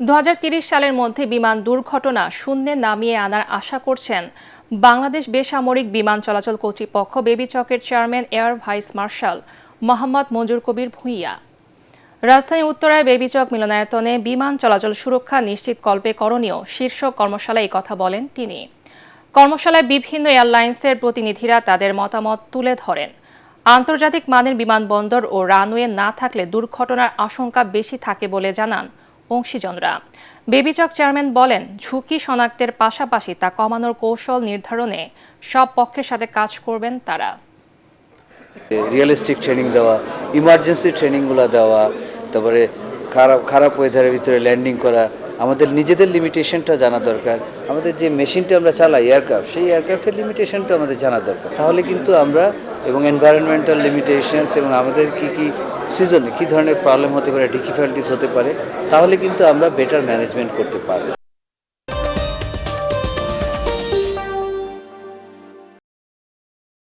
দু সালের মধ্যে বিমান দুর্ঘটনা শূন্যে নামিয়ে আনার আশা করছেন বাংলাদেশ বেসামরিক বিমান চলাচল কর্তৃপক্ষ বেবিচকের chairman, air vice marshal Mohammad Manzur Kabir Bhuiyan. রাজধানী উত্তরায় বেবিচক মিলনায়তনে বিমান চলাচল সুরক্ষা নিশ্চিত কল্পে করণীয় শীর্ষ কর্মশালায় এই কথা বলেন তিনি। কর্মশালায় বিভিন্ন এয়ারলাইন্সের প্রতিনিধিরা তাদের মতামত তুলে ধরেন। আন্তর্জাতিক মানের বিমানবন্দর ও রানওয়ে না থাকলে দুর্ঘটনার আশঙ্কা বেশি থাকে বলে জানান অংশীজনরা। বেবিচক চেয়ারম্যান বলেন, ঝুঁকি শনাক্তের পাশাপাশি তা কমানোর কৌশল নির্ধারণে সব পক্ষের সাথে কাজ করবেন তারা। রিয়েলিস্টিক ট্রেনিং দেওয়া, ইমার্জেন্সি ট্রেনিংগুলো দেওয়া, তারপরে খারাপ খারাপ ওয়েদারের ভিতরে ল্যান্ডিং করা, আমাদের নিজেদের লিমিটেশনটা জানা দরকার। আমাদের যে মেশিনটা আমরা চালাই, এয়ারক্রাফট, সেই এয়ারক্রাফটের লিমিটেশনটা আমাদের জানা দরকার। তাহলে কিন্তু আমরা এবং এনভায়রনমেন্টাল লিমিটেশনস এবং আমাদের কি কি সিজনে কী ধরনের প্রবলেম হতে পারে ডিফিকাল্টিস হতে পারে, তাহলে কিন্তু আমরা বেটার ম্যানেজমেন্ট করতে পারব।